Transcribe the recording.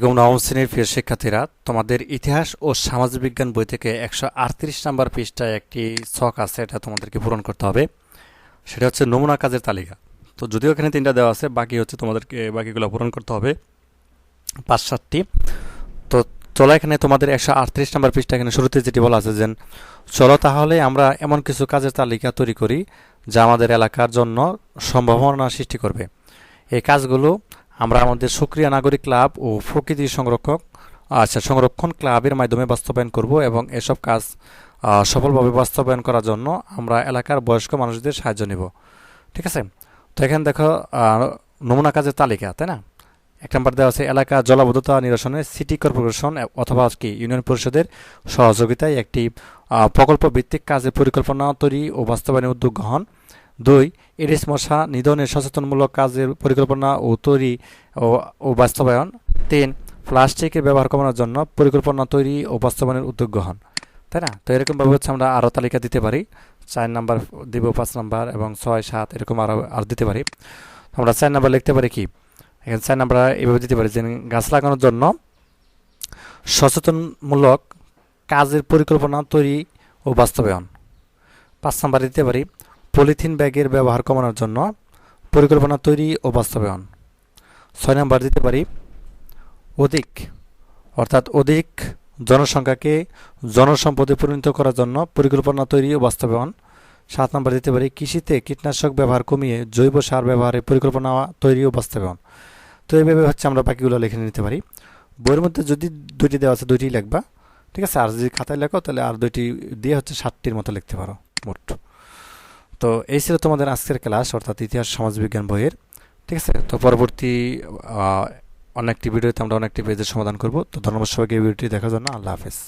এবং নবম শ্রেণির প্রিয় শিক্ষার্থীরা, তোমাদের ইতিহাস ও সামাজিক বিজ্ঞান বই থেকে একশো আটত্রিশ নাম্বার পৃষ্ঠায় একটি ছক আছে, এটা তোমাদেরকে পূরণ করতে হবে। সেটা হচ্ছে নমুনা কাজের তালিকা। তো যদিও এখানে তিনটা দেওয়া আছে, বাকি হচ্ছে তোমাদেরকে, বাকিগুলো পূরণ করতে হবে। পাঁচ, সাতটি। তো চলো এখানে তোমাদের একশো আটত্রিশ নাম্বার পৃষ্ঠা এখানে শুরুতে যেটি বলা আছে যে, চলো তাহলে আমরা এমন কিছু কাজের তালিকা তৈরি করি যা আমাদের এলাকার জন্য সম্ভাবনা সৃষ্টি করবে। এই কাজগুলো আমরা আমাদের সক্রিয় নাগরিক ক্লাব ও প্রকৃতি সংরক্ষক আচ্ছা সংরক্ষণ ক্লাবের মাধ্যমে বাস্তবায়ন করব এবং এসব কাজ সফলভাবে বাস্তবায়ন করার জন্য আমরা এলাকার বয়স্ক মানুষদের সাহায্য নেব। ঠিক আছে? তো এখানে দেখো নমুনা কাজের তালিকা, তাই না? এক নম্বর দেওয়া আছে, এলাকা জলাবদ্ধতা নিরসনে সিটি কর্পোরেশন অথবা কি, ইউনিয়ন পরিষদের সহযোগিতায় একটি প্রকল্প ভিত্তিক কাজের পরিকল্পনা তৈরি ও বাস্তবায়নের উদ্যোগ গ্রহণ দুই এডিস মশা নিধনের সচেতনমূলক কাজের পরিকল্পনা ও তৈরি ও বাস্তবায়ন। তিন, প্লাস্টিকের ব্যবহার কমানোর জন্য পরিকল্পনা তৈরি ও বাস্তবায়নের উদ্যোগ গ্রহণ। তাই না? তো এরকমভাবে হচ্ছে আমরা আরও তালিকা দিতে পারি। চার নাম্বার দিব, পাঁচ নাম্বার এবং ছয়, সাত এরকম আরও আর দিতে পারি। আমরা চার নাম্বার লিখতে পারি কি? এখানে চার নাম্বার এভাবে দিতে পারি যে গাছ লাগানোর জন্য সচেতনমূলক কাজের পরিকল্পনা তৈরি ও বাস্তবায়ন। পাঁচ নাম্বার দিতে পারি পলিথিন ব্যাগের ব্যবহার কমানোর জন্য পরিকল্পনা তৈরি ও বাস্তবায়ন। ছয় নম্বর দিতে পারি, অধিক, অর্থাৎ অধিক জনসংখ্যাকে জনসম্পদে পরিণত করার জন্য পরিকল্পনা তৈরি ও বাস্তবায়ন। সাত নম্বর দিতে পারি, কৃষিতে কীটনাশক ব্যবহার কমিয়ে জৈব সার ব্যবহারের পরিকল্পনা তৈরি ও বাস্তবায়ন। তো এইভাবে হচ্ছে আমরা বাকিগুলো লিখে নিতে পারি। বইয়ের মধ্যে যদি দুইটি দেওয়া আছে দুইটি লিখবা। ঠিক আছে, আর যদি খাতায় লেখো, তাহলে আর দুইটি দিয়ে হচ্ছে ষাটটির মতো লিখতে পারো, মোট। তো এই ছিল তোমাদের আজকের ক্লাস, অর্থাৎ ইতিহাস সমাজবিজ্ঞান বইয়ের। ঠিক আছে? তো পরবর্তী অনেকটি ভিডিওতে আমরা অনেকটি পেজের সমাধান করব। তো ধন্যবাদ সবাইকে এই ভিডিওটি দেখার জন্য। আল্লাহ হাফেজ।